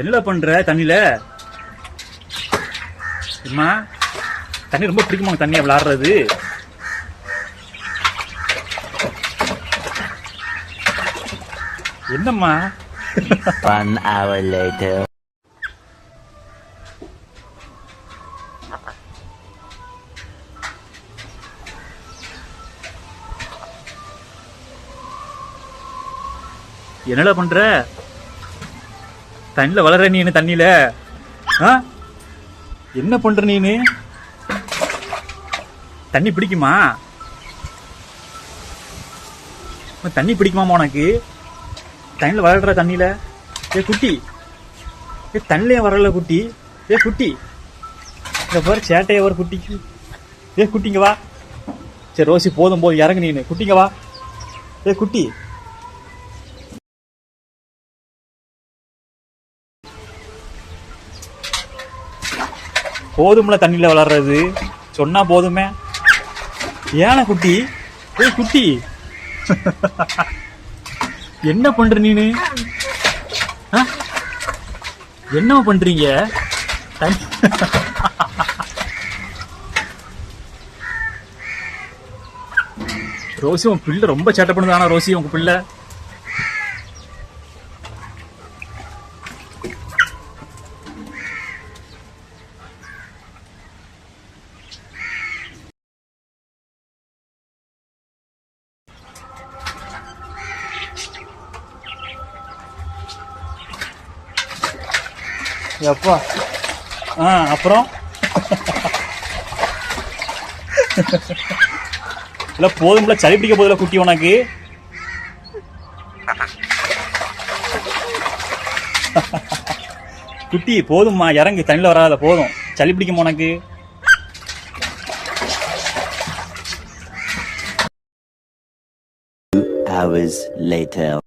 என்ன பண்ற தண்ணியில அம்மா தண்ணி ரொம்ப பிடிக்குமா தண்ணியை விளாடுறது என்னம்மா? One hour later. என்னடா பண்ற? தண்ணியில வளர நீ தண்ணியில் ஆ? என்ன பண்ற நீனு? தண்ணி பிடிக்குமா? தண்ணி பிடிக்குமாமா உனக்கு? தண்ணியில வளர்ற தண்ணியில் ஏ குட்டி. ஏ தண்ணிலே வரல குட்டி. ஏ குட்டி. இந்த பாரு சேட்டையை ஒரு குட்டிக்கு ஏ குட்டிங்க வா. சரி ரோசி போதும் போதும். இறங்கு நீனு. குட்டிங்க வா. ஏ குட்டி. போதும்ல தண்ணியில வளர்றது. சொன்னா போதுமே. ஏன குட்டி? ஏய் குட்டி. என்ன பண்ற நீனு? என்ன பண்றீங்க? ரோசி உன் பிள்ளை ரொம்ப சேட்டை பண்ணுது. ஆனா ரோசி உங்க பிள்ளை. எப்பா? ஆ அப்புறம்? இல்ல போதும்ல சளி பிடிக்க போதுல குட்டி உனக்கு. குட்டி போதும்மா. இறங்கு. தண்ணியில் வராத போதும். சளி பிடிக்கும் உனக்கு? Hours later.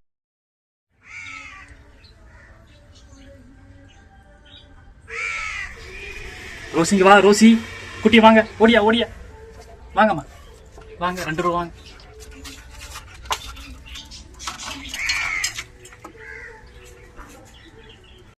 ரோசிங்க வா ரோசி. குட்டி வாங்க. ஓடியா ஓடியா. வாங்கம்மா. வாங்க ரெண்டு ரூபா வாங்க.